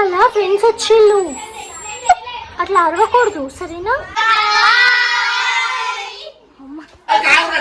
వాళ్ళ ఫ్రెండ్స్ వచ్చిళ్ళు. అట్లా అరవకూడదు సరేనా? కాదురా,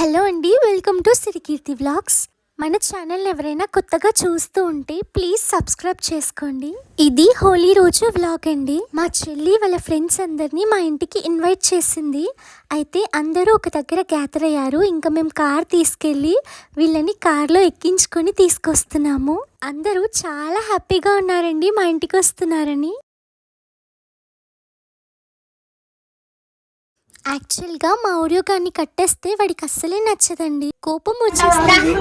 హలో అండి వెల్కమ్ టు సిరికీర్తి వ్లాగ్స్. మన ఛానల్ ఎవరైనా కొత్తగా చూస్తూ ఉంటే ప్లీజ్ సబ్స్క్రైబ్ చేసుకోండి. ఇది హోలీ రోజు వ్లాగ్ అండి. మా చెల్లి వాళ్ళ ఫ్రెండ్స్ అందరినీ మా ఇంటికి ఇన్వైట్ చేసింది. అయితే అందరూ ఒక దగ్గర గ్యాదర్ అయ్యారు. ఇంకా మేము కార్ తీసుకెళ్ళి వీళ్ళని కార్లో ఎక్కించుకొని తీసుకొస్తున్నాము. అందరూ చాలా హ్యాపీగా ఉన్నారండి మా ఇంటికి వస్తున్నారని. యాక్చువల్గా మా ఆడియో గారిని కట్టేస్తే వాడికి అస్సలే నచ్చదండి. కోపం వచ్చేస్తుంది.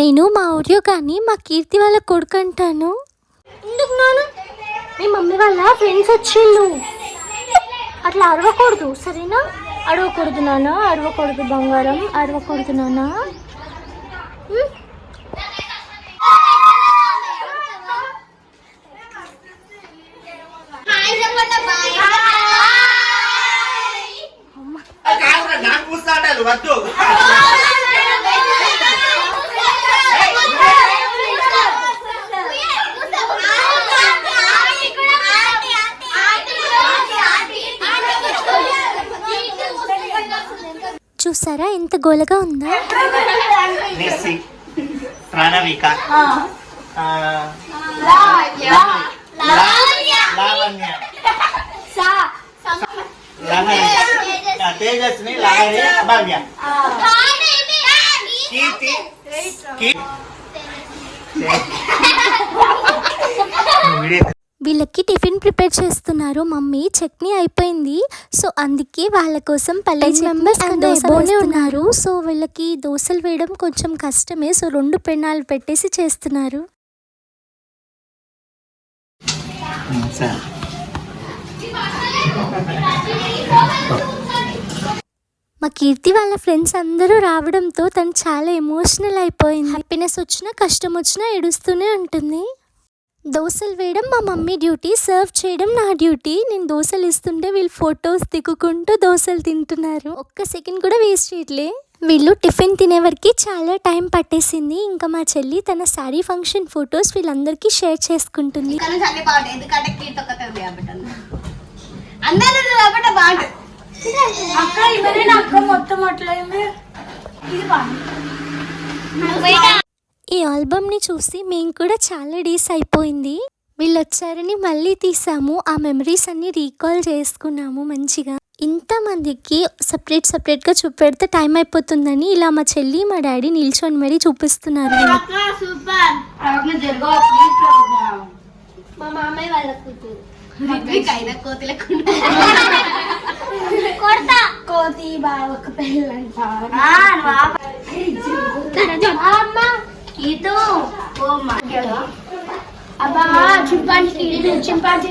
నేను మా ఆడియో గారిని మా కీర్తి వాళ్ళ కొడుకు అంటాను. మీ మమ్మీ వాళ్ళ ఫ్రెండ్స్ వచ్చిళ్ళు. అట్లా అరవకూడదు సరేనా? అడవకూడదు నాన్న అరవకూడదు బంగారం అరవకూడదు నాన్న. కూస్తాడాలు వద్దు. చూసారా ఎంత గోలగా ఉందా? ప్రణవిక. లావణ్య. లహరి భవ్య. కీర్తి. వీళ్ళకి టిఫిన్ ప్రిపేర్ చేస్తున్నారు మమ్మీ చట్నీ అయిపోయింది. సో అందుకే వాళ్ళ కోసం పల్లె మెంబర్స్ దోశలోనే ఉన్నారు. సో వీళ్ళకి దోశలు వేయడం కొంచెం కష్టమే. సో రెండు పెన్నాలు పెట్టేసి చేస్తున్నారు. సార్. మా కీర్తి వాళ్ళ ఫ్రెండ్స్ అందరూ రావడంతో తను చాలా ఎమోషనల్ అయిపోయింది. హ్యాపీనెస్ వచ్చినా కష్టం వచ్చినా ఏడుస్తూనే ఉంటుంది. దోశలు వేయడం మా మమ్మీ డ్యూటీ సర్వ్ చేయడం నా డ్యూటీ. నేను దోశలు ఇస్తుంటే వీళ్ళు ఫొటోస్ దిగుకుంటూ దోశలు తింటున్నారు. ఒక్క సెకండ్ కూడా వేస్ట్ చేయట్లే. వీళ్ళు టిఫిన్ తినే వరకు చాలా టైం పట్టేసింది. ఇంకా మా చెల్లి తన శారీ ఫంక్షన్ ఫొటోస్ వీళ్ళందరికీ షేర్ చేసుకుంటుంది. అందరూ కాబట్టి బాగుంటుంది అక్క ఇవన్నీ అక్క మొత్తం అట్లయింది ఇది ఈ ఆల్బమ్ని చూసి మేము కూడా చాలా డేస్ అయిపోయింది. వీళ్ళు వచ్చారని మళ్ళీ తీసాము. ఆ మెమరీస్ అన్ని రీకాల్ చేసుకున్నాము మంచిగా. ఇంతమందికి సపరేట్ సపరేట్గా చూపెడితే టైం అయిపోతుందని ఇలా మా చెల్లి మా డాడీ నిల్చొని మరీ చూపిస్తున్నారు. మా మామయ్య వాళ్ళ కూతురు. కోతి లేకుండా కొడతా కోతి. బావకు పెళ్ళంట. ఇది అబ్బా చింపాంజీ చింపాంజీ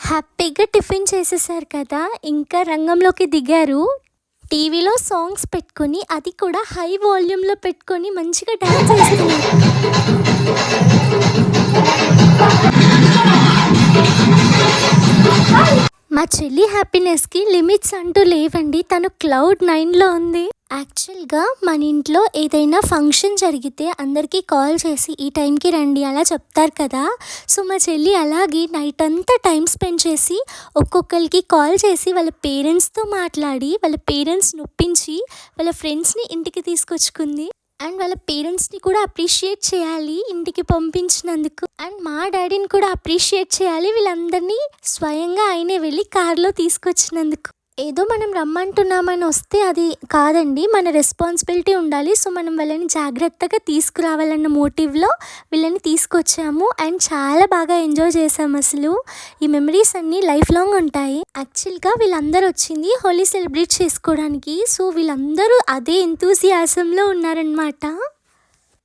హ్యాపీగా టిఫిన్ చేసేసారు కదా ఇంకా రంగంలోకి దిగారు. టీవీలో సాంగ్స్ పెట్టుకొని అది కూడా హై వాల్యూమ్లో పెట్టుకొని మంచిగా డాన్స్ చేస్తున్నారు. మా చెల్లి హ్యాపీనెస్కి లిమిట్స్ అంటూ లేవండి. తను క్లౌడ్ నైన్లో ఉంది. యాక్చువల్గా మన ఇంట్లో ఏదైనా ఫంక్షన్ జరిగితే అందరికీ కాల్ చేసి ఈ టైంకి రండి అలా చెప్తారు కదా. సో మా చెల్లి అలాగే నైట్ అంతా టైం స్పెండ్ చేసి ఒక్కొక్కరికి కాల్ చేసి వాళ్ళ పేరెంట్స్తో మాట్లాడి వాళ్ళ పేరెంట్స్ నొప్పించి వాళ్ళ ఫ్రెండ్స్ని ఇంటికి తీసుకొచ్చుకుంది. అండ్ వాళ్ళ పేరెంట్స్ని కూడా అప్రిషియేట్ చేయాలి ఇంటికి పంపించినందుకు. అండ్ మా డాడీని కూడా అప్రిషియేట్ చేయాలి. వీళ్ళందరినీ స్వయంగా ఆయనే వెళ్ళి కారులో తీసుకొచ్చినందుకు. ఏదో మనం రమ్మంటున్నామని వస్తే అది కాదండి. మన రెస్పాన్సిబిలిటీ ఉండాలి. సో మనం వాళ్ళని జాగ్రత్తగా తీసుకురావాలన్న మోటివ్లో వీళ్ళని తీసుకొచ్చాము. అండ్ చాలా బాగా ఎంజాయ్ చేసాము అసలు. ఈ మెమరీస్ అన్నీ లైఫ్ లాంగ్ ఉంటాయి. యాక్చువల్గా వీళ్ళందరూ వచ్చింది హోలీ సెలబ్రేట్ చేసుకోవడానికి. సో వీళ్ళందరూ అదే ఎంతూసియాసంలో ఉన్నారనమాట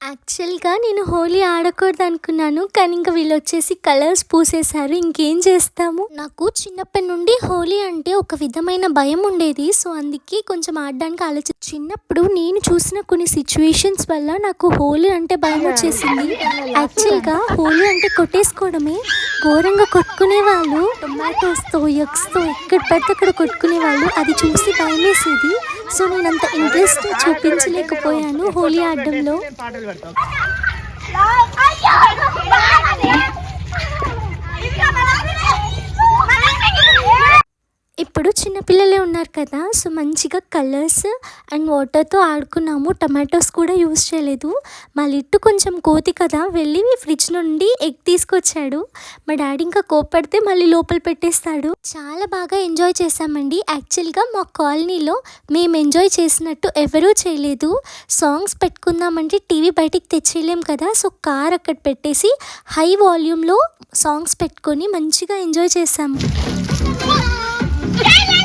యాక్చువల్గా నేను హోలీ ఆడకూడదు అనుకున్నాను కానీ ఇంకా వీళ్ళు వచ్చేసి కలర్స్ పూసేశారు. ఇంకేం చేస్తాము? నాకు చిన్నప్పటి నుండి హోలీ అంటే ఒక విధమైన భయం ఉండేది. సో అందుకే కొంచెం ఆడడానికి ఆలోచి చిన్నప్పుడు నేను చూసిన కొన్ని సిచ్యువేషన్స్ వల్ల నాకు హోలీ అంటే భయం వచ్చేసింది. యాక్చువల్గా హోలీ అంటే కొట్టేసుకోవడమే. ఘోరంగా కొట్టుకునే వాళ్ళు టొమాటోస్తో ఎగ్స్తో ఎక్కడ పడితే అక్కడ కొట్టుకునే వాళ్ళు అది చూసి భయం వేసేది సో నేను అంత ఇంట్రెస్ట్ చూపించలేకపోయాను. హోలీ ఆడడంలో. ఇప్పుడు చిన్నపిల్లలే ఉన్నారు కదా సో మంచిగా కలర్స్ అండ్ వాటర్తో ఆడుకున్నాము. టమాటోస్ కూడా యూస్ చేయలేదు. మా లిట్టు కొంచెం కోతి కదా వెళ్ళి ఫ్రిడ్జ్ నుండి ఎగ్ తీసుకొచ్చాడు. మా డాడీ ఇంకా కోపడితే మళ్ళీ లోపల పెట్టేస్తాడు. చాలా బాగా ఎంజాయ్ చేసామండి యాక్చువల్గా మా కాలనీలో మేము ఎంజాయ్ చేసినట్టు ఎవరూ చేయలేదు. సాంగ్స్ పెట్టుకుందామంటే టీవీ బయటికి తెచ్చేయలేం కదా సో కార్ అక్కడ పెట్టేసి హై వాల్యూమ్లో సాంగ్స్ పెట్టుకొని మంచిగా ఎంజాయ్ చేసాము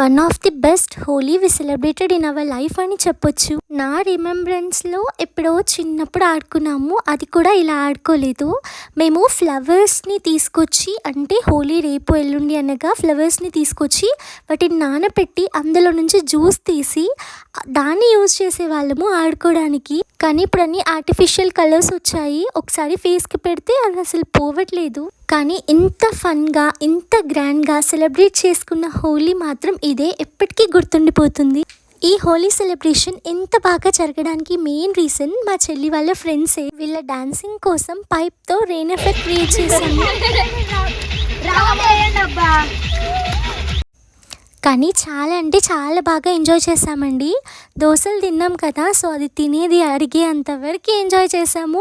one of the best Holi we celebrated in our life అని చెప్పొచ్చు. నా రిమెంబరెన్స్లో ఎప్పుడో చిన్నప్పుడు ఆడుకున్నాము. అది కూడా ఇలా ఆడుకోలేదు. మేము ఫ్లవర్స్ని తీసుకొచ్చి అంటే హోలీ రేపు ఎల్లుండి అనగా ఫ్లవర్స్ని తీసుకొచ్చి వాటిని నానబెట్టి అందులో నుంచి జ్యూస్ తీసి దాన్ని యూజ్ చేసే వాళ్ళము ఆడుకోవడానికి. కానీ ఇప్పుడు అన్ని ఆర్టిఫిషియల్ కలర్స్ వచ్చాయి. ఒకసారి ఫేస్కి పెడితే అది అసలు పోవట్లేదు. కానీ ఇంత ఫన్గా ఇంత గ్రాండ్గా సెలబ్రేట్ చేసుకున్న హోలీ మాత్రం ఇదే ఎప్పటికీ గుర్తుండిపోతుంది ఈ హోలీ సెలబ్రేషన్ ఎంత బాగా జరగడానికి మెయిన్ రీజన్ మా చెల్లి వాళ్ళ ఫ్రెండ్సే వీళ్ళ డాన్సింగ్ కోసం పైప్తో రెయిన్ ఎఫెక్ట్ క్రియేట్ చేశాను కానీ చాలా అంటే చాలా బాగా ఎంజాయ్ చేసామండి దోశలు తిన్నాం కదా సో అది తినేది అడిగే అంతవరకు ఎంజాయ్ చేసాము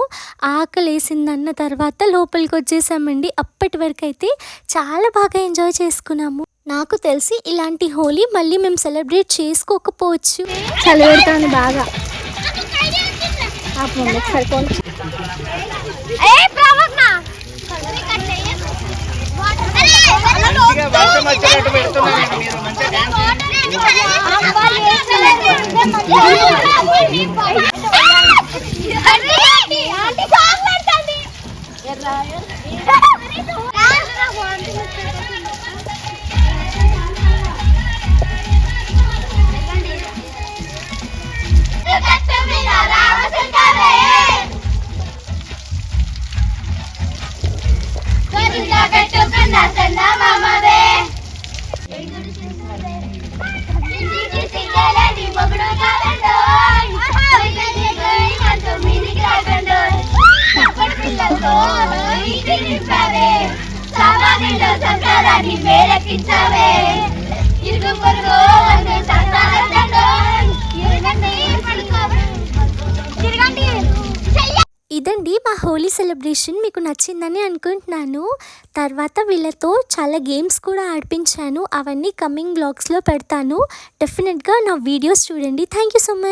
ఆకలి వేసిందన్న తర్వాత లోపలికి వచ్చేసామండి అప్పటి వరకు అయితే చాలా బాగా ఎంజాయ్ చేసుకున్నాము నాకు తెలిసి ఇలాంటి హోలీ మళ్ళీ మేము సెలబ్రేట్ చేసుకోకపోవచ్చు చలి పెడతాను బాగా సామాన్యుల సంసారాన్ని వేడెక్కించావే ఇరుగు పొరుగు ఇరుగండి తిరగండి ఇదండి మా హోలీ సెలబ్రేషన్. మీకు నచ్చిందని అనుకుంటున్నాను. తర్వాత వీళ్ళతో చాలా గేమ్స్ కూడా ఆడిపించాను. అవన్నీ కమింగ్ బ్లాగ్స్లో పెడతాను. డెఫినెట్గా నా వీడియోస్ చూడండి. Thank you so much.